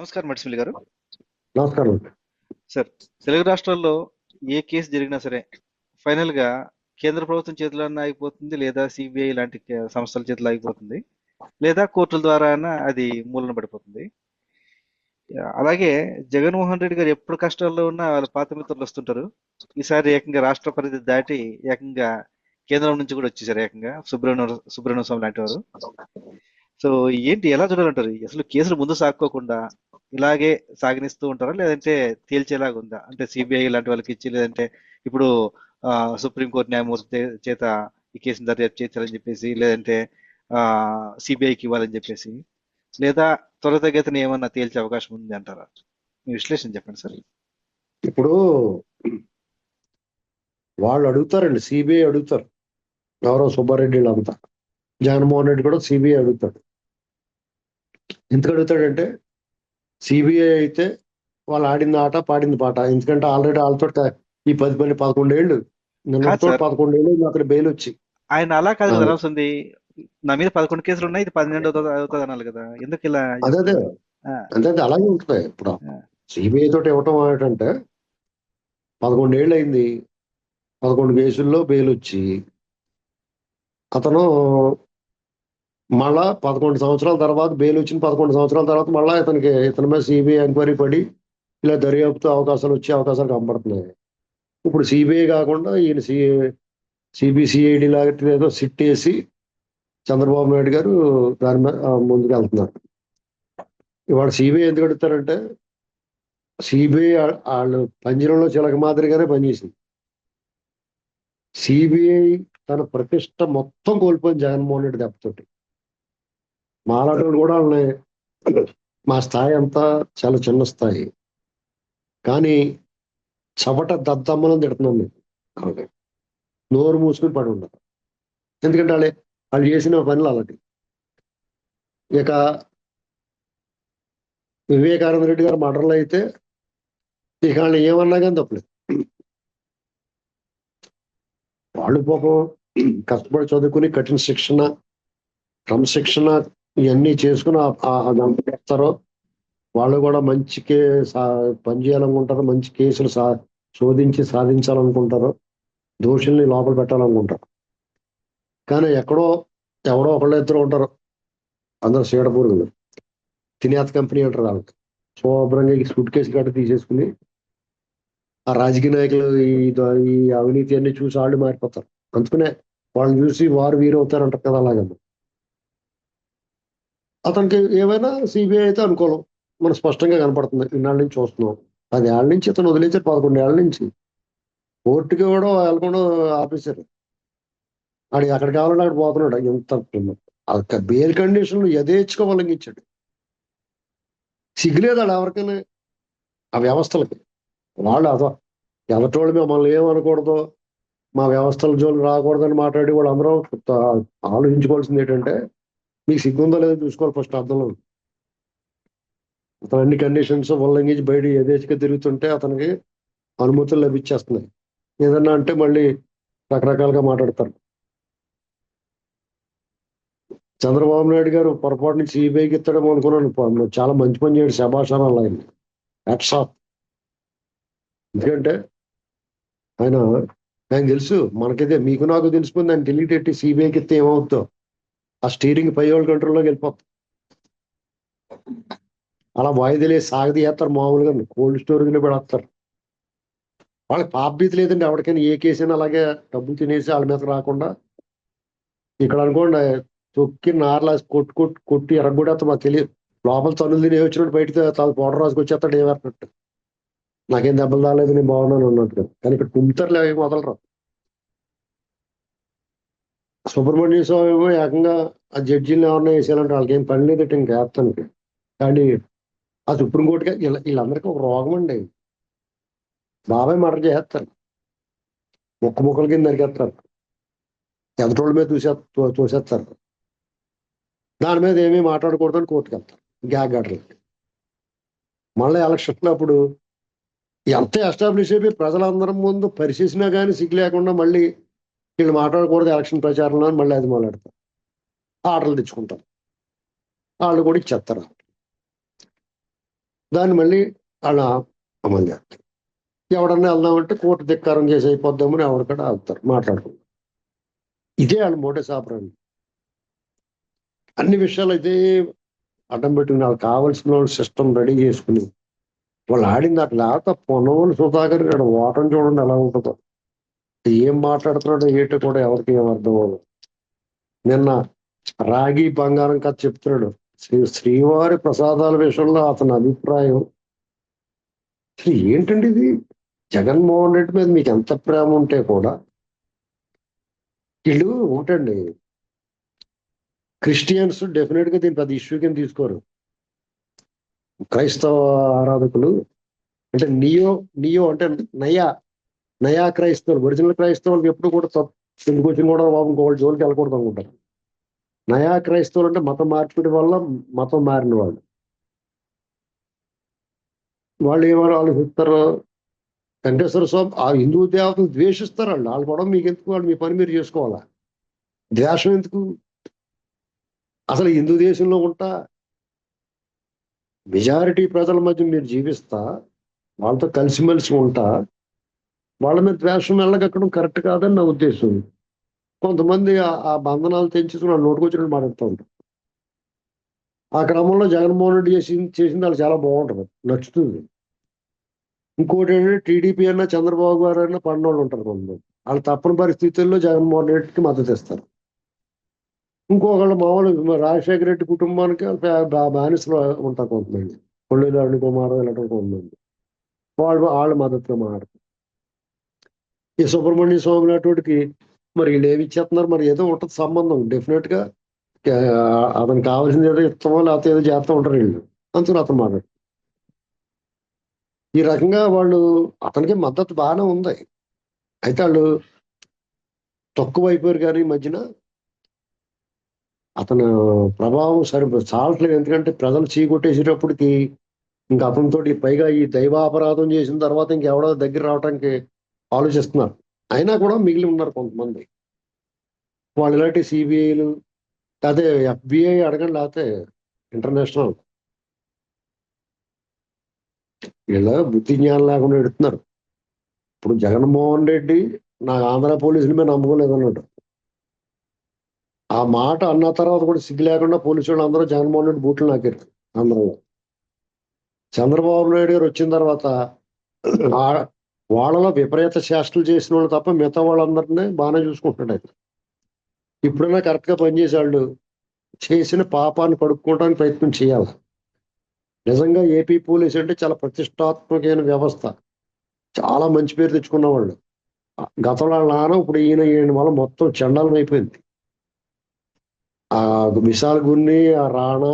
నమస్కారం మడిసిమిల్లి గారు. నమస్కారం. సార్ తెలుగు రాష్ట్రాల్లో ఏ కేసు జరిగినా సరే ఫైనల్గా కేంద్ర ప్రభుత్వం చేతిలో ఆగిపోతుంది లేదా సిబిఐ లాంటి సంస్థల చేతిలో ఆగిపోతుంది లేదా కోర్టుల ద్వారా అది మూలన పడిపోతుంది. అలాగే జగన్మోహన్ రెడ్డి గారు ఎప్పుడు కష్టాల్లో ఉన్నా వాళ్ళ పాత మిత్రులు వస్తుంటారు. ఈసారి ఏకంగా రాష్ట్ర పరిధి దాటి ఏకంగా కేంద్రం నుంచి కూడా వచ్చేసారు ఏకంగా సుబ్రహ్మణ్య సుబ్రహ్మణ్య స్వామి లాంటి వారు. సో ఏంటి ఎలా చూడాలంటారు? అసలు కేసులు ముందు సాక్కోకుండా ఇలాగే సాగనిస్తూ ఉంటారా? లేదంటే తేల్చేలాగా ఉందా? అంటే సిబిఐ లాంటి వాళ్ళకి ఇచ్చి లేదంటే ఇప్పుడు ఆ, సుప్రీంకోర్టు న్యాయమూర్తి చేత ఈ కేసును దర్యాప్తు చేస్తారని చెప్పేసి లేదంటే ఆ సిబిఐకి ఇవ్వాలని చెప్పేసి లేదా త్వరితగతిన ఏమన్నా తేల్చే అవకాశం ఉంది అంటారా? మీ విశ్లేషణ చెప్పండి సార్. ఇప్పుడు వాళ్ళు అడుగుతారండి సిబిఐ అడుగుతారు. గౌరవ సుబ్బారెడ్డి అంతా జగన్మోహన్ రెడ్డి కూడా సిబిఐ అడుగుతాడు. ఎందుకు అడుగుతాడంటే సిబిఐ అయితే వాళ్ళు ఆడింది ఆట పాడింది పాట. ఎందుకంటే ఆల్రెడీ వాళ్ళతో ఈ పది పది పదకొండేళ్ళు నిన్నతో సార్. పదకొండేళ్ళు అక్కడ బెయిల్ వచ్చి. ఆయన అలా కాదు. రాస్తుంది నా మీద పదకొండు కేసులు ఉన్నాయి ఇది పన్నెండు అవుతుంది అనాలి కదా. ఎందుకు ఇలా అదే అదే. అంటే అది అలాగే ఉంటుంది ఇప్పుడు. సిబిఐ తోటి ఇవ్వటం ఏంటంటే పదకొండేళ్ళు అయింది. పదకొండు కేసుల్లో బెయిల్ వచ్చి అతను మళ్ళా పదకొండు సంవత్సరాల తర్వాత బెయిల్ వచ్చిన పదకొండు సంవత్సరాల తర్వాత మళ్ళా ఇతనికి ఇతని మీద సిబిఐ ఎంక్వైరీ పడి ఇలా దర్యాప్తు అవకాశాలు వచ్చే అవకాశాలు కనబడుతున్నాయి. ఇప్పుడు సిబిఐ కాకుండా ఈయన సి సిబిసిఐడి లాంటి ఏదో సిట్ వేసి చంద్రబాబు నాయుడు గారు దాని మీద ముందుకు వెళ్తున్నారు. ఇవాళ సిబిఐ ఎందుకు అడుగుతారంటే సిబిఐ వాళ్ళు పంజరంలో చిలక మాదిరిగానే పనిచేసింది. సిబిఐ తన ప్రతిష్ట మొత్తం కోల్పోయింది జగన్మోహన్ రెడ్డి దెబ్బతోటి. మాలాటలు కూడా ఉన్నాయి. మా స్థాయి అంతా చాలా చిన్న స్థాయి. కానీ చవట దద్దమ్మలను తిడుతున్నాం మేము. అలాగే నోరు మూసుకుని పడి ఉండదు ఎందుకంటే వాళ్ళే వాళ్ళు చేసిన పనులు అలాంటి ఇక వివేకానంద రెడ్డి గారు మర్డర్లు అయితే ఇక వాళ్ళు ఏమన్నా కానీ తప్పలేదు. వాళ్ళు పాపం కష్టపడి చదువుకుని కఠిన శిక్షణ క్రమశిక్షణ ఇవన్నీ చేసుకుని అదంతా చేస్తారో వాళ్ళు కూడా మంచి కే సా- పని చేయాలనుకుంటారు మంచి కేసులు సా శోధించి సాధించాలనుకుంటారు దోషుల్ని లోపల పెట్టాలనుకుంటారు. కానీ ఎక్కడో ఎవడో ఒకళ్ళు ఇద్దరు ఉంటారు. అందరు సీడపూర్లు తినేత కంపెనీ అంటారు వాళ్ళకి. శుభ్రంగా ఈ సూట్ కేసు గట్ట తీసేసుకుని ఆ రాజకీయ నాయకులు ఈ అవినీతి అన్ని చూసి వాళ్ళు మారిపోతారు. అందుకనే వాళ్ళని చూసి వారు వీరవుతారంటారు కదా అలాగమ్మా అతనికి ఏమైనా సిబిఐ అయితే అనుకూలం మనం స్పష్టంగా కనపడుతుంది. ఇన్నాళ్ళ నుంచి చూస్తున్నాం. పది ఏళ్ళ నుంచి ఇతను వదిలేసారు పదకొండు ఏళ్ళ నుంచి. కోర్టుకి కూడా వెళ్ళకుండా ఆఫీసర్ ఆడి అక్కడ కావాలంటే అక్కడ పోతున్నాడు. ఎంత బెయిల్ కండిషన్లు యథేచ్ఛగా ఉల్లంఘించాడు. సిగ్గులేదు ఆడు ఎవరికైనా. ఆ వ్యవస్థలకి. వాళ్ళు అదో ఎవటోళ్ళు మిమ్మల్ని ఏమనకూడదు మా వ్యవస్థల జోలు రాకూడదని మాట్లాడి వాళ్ళు అందరం ఆలోచించుకోవాల్సింది ఏంటంటే మీకు సిగ్గుందో లేదో చూసుకోవాలి ఫస్ట్ అర్థంలో అతను అన్ని కండిషన్స్ ఉల్లంఘించి బయట యథేచ్ఛగా తిరుగుతుంటే అతనికి అనుమతులు లభించేస్తున్నాయి ఏదన్నా అంటే మళ్ళీ రకరకాలుగా మాట్లాడతారు. చంద్రబాబు నాయుడు గారు పొరపాటు నుంచి సిబిఐకి ఇస్తాడేమో అనుకున్నాను. చాలా మంచి పని చేయడు శభాషానాలు ఆయన యాక్సాప్ ఎందుకంటే ఆయన ఆయన తెలుసు మనకైతే మీకు నాకు తెలిసిపోయింది ఆయన డిలీట్ పెట్టి సిబిఐకి ఇస్తే ఏమవుతుందో ఆ స్టీరింగ్ పై వాళ్ళ కంట్రోల్లోకి వెళ్ళిపోతుంది అలా వాయిదలే సాగదీయేస్తారు మామూలుగా కోల్డ్ స్టోరేజ్లో పెడతారు. వాళ్ళకి పాపభీతి లేదండి ఎవరికైనా ఏ కేసైనా అలాగే డబ్బులు తినేసి వాళ్ళ మీద రాకుండా. ఇక్కడ అనుకోండి తొక్కి నార్లా కొట్టు కొట్టు కొట్టి ఎరగొడేస్తా మాకు తెలియదు. లోపల తనులు తిని వచ్చినట్టు బయట తను పౌడర్ రాసుకొచ్చేస్తాడు ఏమన్నట్టు నాకేం దెబ్బలు రాలేదు నేను బాగున్నాను అన్నట్టు. కానీ ఇక్కడ కుంతర్లు లేక వదలరు సుబ్రహ్మణ్య స్వామి ఏమో ఏకంగా ఆ జడ్జిని ఎవరినో వేసేయాలంటే వాళ్ళకి ఏం పని లేదట ఇంకా వేస్తానికి. కానీ ఆ సుప్రీంకోర్టుగా వీళ్ళ వీళ్ళందరికీ ఒక రోగం అండి. బాబాయ్ మర్డర్ చేస్తారు ముక్క ముక్కల కింద నరికేస్తారు. ఎదటోళ్ళ మీద చూసే చూసేస్తారు దాని మీద ఏమీ మాట్లాడకూడదని కోర్టుకు వెళ్తారు. గ్యాగ్ ఆర్డర్లకి మళ్ళీ ఎలక్షన్ అప్పుడు ఎంత ఎస్టాబ్లిష్ అయిపోయి ప్రజలందరం ముందు పరిశీలిసినా కానీ సిగ్గు లేకుండా మళ్ళీ వీళ్ళు మాట్లాడకూడదు ఎలక్షన్ ప్రచారంలో అని మళ్ళీ అది మాట్లాడతారు ఆర్డర్లు తెచ్చుకుంటారు. వాళ్ళు కూడా ఇచ్చేస్తారు. దాన్ని మళ్ళీ అలా అమలు చేస్తారు. ఎవడన్నా వెళ్దామంటే కోర్టు ధిక్కారం చేసి అయిపోద్దామని ఎవరికడా వెళ్తారు మాట్లాడుకుంటారు. ఇదే వాళ్ళ మోటే ఆపరండి అన్ని విషయాలు అయితే అడ్డం పెట్టుకుని వాళ్ళకి కావాల్సిన సిస్టమ్ రెడీ చేసుకుని వాళ్ళు ఆడింది అట్లా లేకపోతే పొనవలు సుధాకర్ ఇక్కడ ఓటం చూడండి ఎలా ఉంటుందో. ఏం మాట్లాడుతున్నాడో ఏటో కూడా ఎవరికి ఏం అర్థం అవ్వదు. నిన్న రాగి బంగారం కథ చెప్తున్నాడు. శ్రీ శ్రీవారి ప్రసాదాల విషయంలో అతని అభిప్రాయం. అసలు ఏంటండి ఇది? జగన్మోహన్ రెడ్డి మీద మీకు ఎంత ప్రేమ ఉంటే కూడా వీళ్ళు ఒకటండి క్రిస్టియన్స్ డెఫినెట్గా దీని పెద్ద ఇష్యూ కింద తీసుకోరు. క్రైస్తవ ఆరాధకులు అంటే నియో నియో అంటే నయా నయా క్రైస్తవులు ఒరిజినల్ క్రైస్తవులకు ఎప్పుడు కూడా తప్పు వచ్చిన కూడా బాబు ఇంకొకటి జోలికి వెళ్ళకూడదు అనుకుంటారు. నయా క్రైస్తవులు అంటే మతం మార్పిడి వల్ల మతం మారిన వాళ్ళు. వాళ్ళు ఏమని ఆలోచిస్తారు వెంకటేశ్వర స్వామి ఆ హిందూ దేవతను ద్వేషిస్తారు వాళ్ళు. వాళ్ళు కూడా మీకు ఎందుకు? వాళ్ళు మీ పని మీరు చేసుకోవాలా? ద్వేషం ఎందుకు? అసలు హిందూ దేశంలో ఉంటా? మెజారిటీ ప్రజల మధ్య మీరు జీవిస్తా? వాళ్ళతో కలిసిమెలిసి ఉంటా? వాళ్ళ మీద ద్వేషం వెళ్ళగక్కడం కరెక్ట్ కాదని నా ఉద్దేశం. కొంతమంది ఆ- బంధనాలు తెంచుకుని వాళ్ళు నోటుకొచ్చినట్టు మాట్లాడుతూ ఉంటారు. ఆ క్రమంలో జగన్మోహన్ రెడ్డి చేసి చేసింది వాళ్ళు చాలా బాగుంటుంది. నచ్చుతుంది. ఇంకోటి ఏంటంటే టీడీపీ అన్న చంద్రబాబు గారు అన్న పడినోళ్ళు ఉంటారు కొంతమంది వాళ్ళు తప్పని పరిస్థితుల్లో జగన్మోహన్ రెడ్డికి మద్దతు ఇస్తారు. ఇంకొకళ్ళు మామూలు రాజశేఖర రెడ్డి కుటుంబానికి బానిసలు ఉంటారు కొంతమంది. కొల్లేరు అరుణ్ కుమార్ ఇలాంటి కొంతమంది. వాళ్ళు వాళ్ళ మద్దతుగా మాట్లాడతారు. ఈ సుబ్రహ్మణ్య స్వామి లాంటికి మరి వీళ్ళు ఏమి ఇచ్చేస్తున్నారు? మరి ఏదో ఉంటుంది సంబంధం డెఫినెట్గా. అతనికి కావాల్సింది ఏదో ఇస్తామో లేకపోతే ఏదో చేస్తూ ఉంటారు వీళ్ళు. అందుకని అతను మాట్లాడు. ఈ రకంగా వాళ్ళు అతనికి మద్దతు బాగానే ఉంది. అయితే వాళ్ళు తక్కువ అయిపోయారు కానీ ఈ మధ్యన అతను ప్రభావం సరి చాలట్లేదు. ఎందుకంటే ప్రజలు చీకొట్టేసేటప్పటికి ఇంకా అతనితోటి పైగా ఈ దైవాపరాధం చేసిన తర్వాత ఇంకెవడో దగ్గర రావడానికి ఆలోచిస్తున్నారు. అయినా కూడా మిగిలి ఉన్నారు కొంతమంది. వాళ్ళు ఇలాంటి సిబిఐలు లేకపోతే ఎఫ్బిఐ అడగండి లేకపోతే ఇంటర్నేషనల్. ఇలా బుద్ధి జ్ఞానం లేకుండా ఎడుతున్నారు. ఇప్పుడు జగన్మోహన్ రెడ్డి నాకు ఆంధ్ర పోలీసుల మీద నమ్మకం అన్నాడు ఆ మాట అన్న తర్వాత కూడా సిగ్గు లేకుండా పోలీసు వాళ్ళు అందరూ జగన్మోహన్ రెడ్డి బూట్లు నాకారు ఆంధ్రలో చంద్రబాబు నాయుడు గారు వచ్చిన తర్వాత వాళ్ళలో విపరీత చేష్టలు చేసిన వాళ్ళు తప్ప మిగతా వాళ్ళందరినీ బాగానే చూసుకుంటున్నాడు ఆయన. ఇప్పుడైనా కరెక్ట్గా వాళ్ళు చేసిన పాపాన్ని కడుక్కోవడానికి ప్రయత్నం చేయాలి. నిజంగా ఏపీ పోలీస్ అంటే చాలా ప్రతిష్టాత్మకమైన వ్యవస్థ. చాలా మంచి పేరు తెచ్చుకున్న వాళ్ళు గతంలో నాన నాన్న ఇప్పుడు ఈయన ఈయన వల్ల మొత్తం చండాలం అయిపోయింది. ఆ విశాల్ గున్ని ఆ రాణా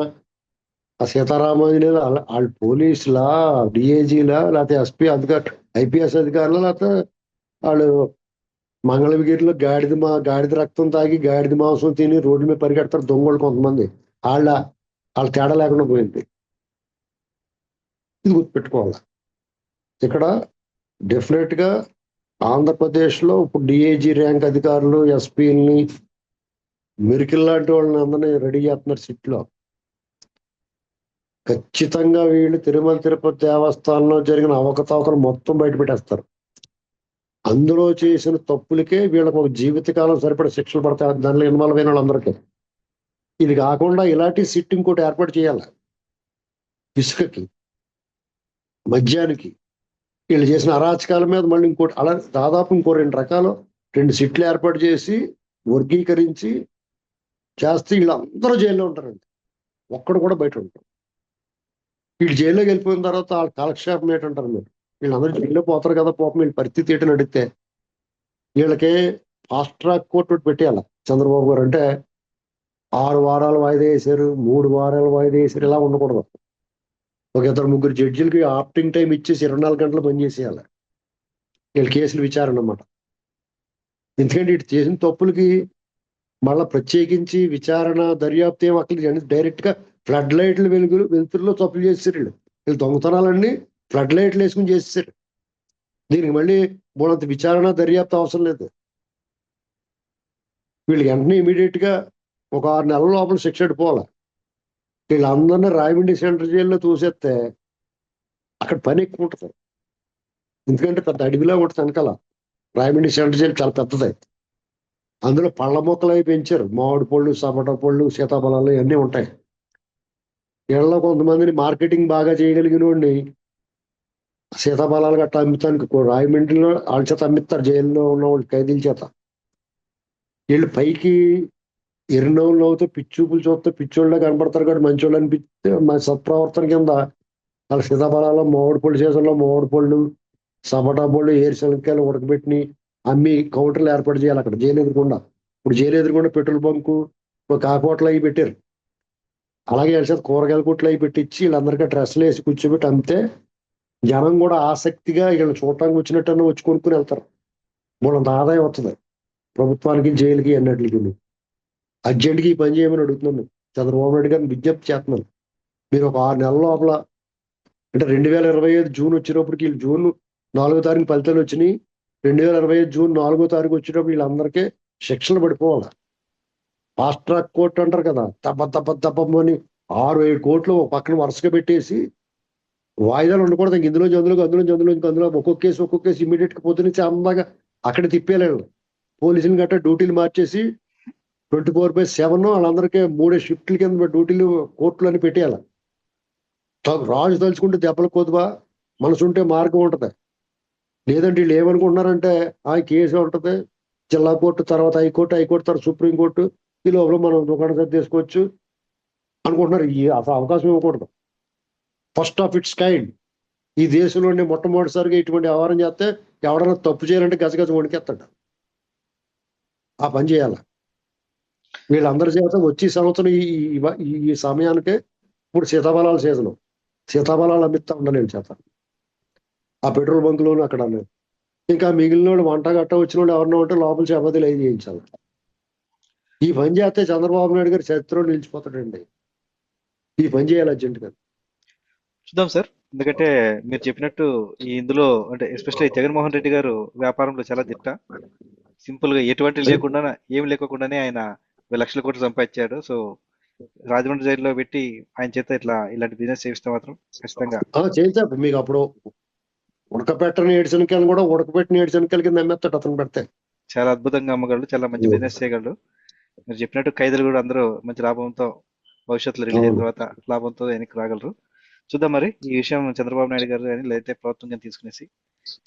ఆ సీతారామాంజనేయులు వాళ్ళ వాళ్ళు పోలీసులా డిఐజీలా లేకపోతే ఎస్పీ అధికారు ఐపీఎస్ అధికారులు లేకపోతే వాళ్ళు మంగళగిరిలో గాడిద మా గాడిద రక్తం తాగి గాడిద మాంసం తిని రోడ్డు మీద పరిగెడతారు దొంగలు కొంతమంది. వాళ్ళ వాళ్ళ తేడా లేకుండా పోయింది. ఇది గుర్తుపెట్టుకోవాలి? ఇక్కడ డెఫినెట్గా గా ఇప్పుడు డిఏజీ ర్యాంక్ అధికారులు ఎస్పీని మిరికిల్ లాంటి వాళ్ళని అందరినీ రెడీ చేస్తున్నారు సిట్లో. ఖచ్చితంగా వీళ్ళు తిరుమల తిరుపతి దేవస్థానంలో జరిగిన అవకతవకలు మొత్తం బయట పెట్టేస్తారు. అందులో చేసిన తప్పులకే వీళ్ళకు ఒక జీవితకాలం సరిపడే శిక్షలు పడతాయి. దానిలో ఇన్వాల్వ్ అయిన వాళ్ళందరికీ. ఇది కాకుండా ఇలాంటి సిట్ ఇంకోటి ఏర్పాటు చేయాలి. ఇసుకకి మద్యానికి వీళ్ళు చేసిన అరాచకాల మీద మళ్ళీ ఇంకోటి అలా దాదాపు ఇంకో రెండు రకాలు రెండు సిట్లు ఏర్పాటు చేసి వర్గీకరించి చేస్తే వీళ్ళందరూ జైల్లో ఉంటారండి. ఒక్కడు కూడా బయట ఉంటారు వీళ్ళు జైల్లోకి వెళ్ళిపోయిన తర్వాత వాళ్ళ కాలక్షేపం ఏంటంటారు మీరు? వీళ్ళందరూ జైల్లో పోతారు కదా పాపం వీళ్ళ పరిస్థితి ఏంటని అడిగితే వీళ్ళకి ఫాస్ట్ ట్రాక్ కోర్టు ఒకటి పెట్టేయాలి. చంద్రబాబు గారు అంటే ఆరు వారాలు వాయిదా వేసారు మూడు వారాలు వాయిదా వేశారు ఇలా ఉండకూడదు. ఒక ఇద్దరు ముగ్గురు జడ్జిలకి ఆప్టింగ్ టైం ఇచ్చేసి ఇరవై నాలుగు గంటలు పనిచేసేయాలి వీళ్ళ కేసులు విచారణ అన్నమాట. ఎందుకంటే ఇటు చేసిన తప్పులకి మళ్ళీ ప్రత్యేకించి విచారణ దర్యాప్తు ఏం అక్కడ డైరెక్ట్గా ఫ్లడ్ లైట్లు వెలుగులు వెలుతురులో తప్పులు చేస్తారు వీళ్ళు వీళ్ళు దొంగతనాలన్నీ ఫ్లడ్ లైట్లు వేసుకుని చేస్తారు దీనికి మళ్ళీ మూడంత విచారణ దర్యాప్తు అవసరం లేదు. వీళ్ళు వెంటనే ఇమీడియట్గా ఒక ఆరు నెలల లోపల శిక్ష పోవాలి వీళ్ళందరినీ రాయమండ్రి సెంటర్ జైల్లో చూసేస్తే అక్కడ పని ఎక్కువ ఉంటుంది. ఎందుకంటే పెద్ద అడవిలా ఉంటుంది వెనకాల. రాయమండ్రి సెంటర్ జైలు చాలా పెద్దది. అందులో పళ్ళ మొక్కలు అవి పెంచారు. మామిడి పళ్ళు సపోటా పళ్ళు సీతాఫలాలు ఇవన్నీ ఉంటాయి. ఇళ్ళలో కొంతమందిని మార్కెటింగ్ బాగా చేయగలిగిన వాడిని సీతాఫలాలు గట్రా అమ్ముతానికి రాయమండ్రిలో వాళ్ళ చేత అమ్మిస్తారు జైల్లో ఉన్న వాళ్ళు ఖైదీల చేత. వీళ్ళు పైకి ఎరినవ్వులు అవుతూ పిచ్చూపులు చూస్తే పిచ్చోళ్ళే కనపడతారు కాబట్టి మంచోళ్ళు అనిపిస్తే మా సత్ప్రవర్తన కింద వాళ్ళ సీతాఫలాలు మామిడి పళ్ళు సీజన్లో మామిడి పళ్ళు సపోటా పళ్ళు ఏరుశనక్కాయలు ఉడకబెట్టి అమ్మి కౌంటర్లు ఏర్పాటు చేయాలి అక్కడ జైలు ఎదురుకుండా. ఇప్పుడు జైలు ఎదురుకుండా పెట్రోల్ బంకు ఒక కాకోట్లు అవి పెట్టారు. అలాగే వెళ్ళి కూరగాయల కుట్లు అవి పెట్టించి వీళ్ళందరికీ డ్రెస్సులు వేసి కూర్చోబెట్టి అమ్మితే జనం కూడా ఆసక్తిగా వీళ్ళు చూడటానికి వచ్చినట్టు వచ్చి కొనుక్కుని వెళ్తారు. మూలంత ఆదాయం వస్తుంది ప్రభుత్వానికి జైలుకి అన్నట్లకి అర్జెంట్గా ఈ పని చేయమని అడుగుతున్నాను చంద్రబాబు నాయుడు గారిని విజ్ఞప్తి చేస్తున్నాను. మీరు ఒక ఆరు నెలల లోపల అంటే రెండు వేల ఇరవై ఐదు జూన్ వచ్చేటప్పటికి వీళ్ళు జూన్ నాలుగో తారీఖు ఫలితాలు వచ్చినాయి. రెండు వేల ఇరవై ఐదు జూన్ నాలుగో తారీఖు వచ్చేటప్పుడు వీళ్ళందరికీ శిక్షలు పడిపోవాలి? ఫాస్ట్ ట్రాక్ కోర్టు అంటారు కదా. తప్ప తప్ప తప్పని ఆరు ఏడు కోట్లు పక్కన వరుసగా పెట్టేసి వాయిదాలు ఉండకూడదు. ఇంక ఇందులో అందులో అందులో అందులో అందులో ఒక్కొక్క కేసు ఒక్కొక్క కేసు ఇమీడియట్గా పొద్దునుంచి అందాక అక్కడ తిప్పేయలేడు పోలీసులు గట్ట డ్యూటీలు మార్చేసి ట్వంటీ ఫోర్ బై సెవెన్ వాళ్ళందరికీ మూడే షిఫ్ట్ల కింద డ్యూటీలు కోర్టులు అని పెట్టేయాలి. రాజు తలుచుకుంటే దెబ్బలు కొద్దువా? మనసుంటే మార్గం ఉంటుంది. లేదంటే వీళ్ళు ఏమనుకుంటున్నారంటే ఆ కేసు ఉంటుంది జిల్లా కోర్టు తర్వాత హైకోర్టు హైకోర్టు తర్వాత సుప్రీం కోర్టు ఈ లోపల మనం దుకాణం సర్ది అనుకుంటున్నారు. ఈ అసలు అవకాశం ఇవ్వకూడదు. ఫస్ట్ ఆఫ్ ఇట్స్ కైండ్ ఈ దేశంలోనే మొట్టమొదటిసారిగా ఇటువంటి వ్యవహారం చేస్తే ఎవడన్నా తప్పు చేయాలంటే గజగజ వణికెత్తాడు ఆ పని చేయాల? వీళ్ళందరి చేత వచ్చే సంవత్సరం ఈ ఈ- సమయానికి ఇప్పుడు సీతాఫలాల సీజన్. సీతాఫలాలు అమ్మిస్తా ఉండాలి చేత. ఆ పెట్రోల్ బంకులోను అక్కడ ఇంకా మిగిలిన వాళ్ళు వంట గట్ట వచ్చిన వాళ్ళు ఎవరినో ఉంటే లోపల చపాతీలు ఏం చేయించాలి. ఈ పని చేస్తే చంద్రబాబు నాయుడు గారు చరిత్రలో నిలిచిపోతాడండి. ఈ పని చేయాలి అర్జెంట్గా చూద్దాం సార్. ఎందుకంటే మీరు చెప్పినట్టు ఈ ఇందులో అంటే ఎస్పెషల్లీ జగన్మోహన్ రెడ్డి గారు వ్యాపారంలో చాలా దిట్ట సింపుల్గా ఎటువంటి లేకుండా ఏమి లేకోకుండానే ఆయన లక్షల కోట్లు సంపాదించాడు. సో రాజమండ్రి జైల్లో పెట్టి ఆయన చేత ఇట్లా ఇలాంటి బిజినెస్ చేయిస్తే మాత్రం ఖచ్చితంగా ఆ, చేయితే మీకు అప్పుడు ఉడకపెట్టని ఏడుశనకాయలు కూడా ఉడకపెట్టిన ఏడుశనకాయల కింద అమ్మేస్తాడు అతను పెడితే. చాలా అద్భుతంగా అమ్మగలడు. చాలా మంచి బిజినెస్ చేయగలడు. మీరు చెప్పినట్టు ఖైదీలు కూడా అందరూ మంచి లాభంతో భవిష్యత్తులో రిలీజ్ అయిన. తర్వాత లాభంతో వెనక్కి రాగలరు చూద్దాం మరి ఈ విషయం చంద్రబాబు నాయుడు గారు కానీ లేదంటే ప్రభుత్వం కానీ తీసుకునేసి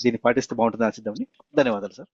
దీన్ని పాటిస్తే బాగుంటుంది ఆశిద్దామని ధన్యవాదాలు సార్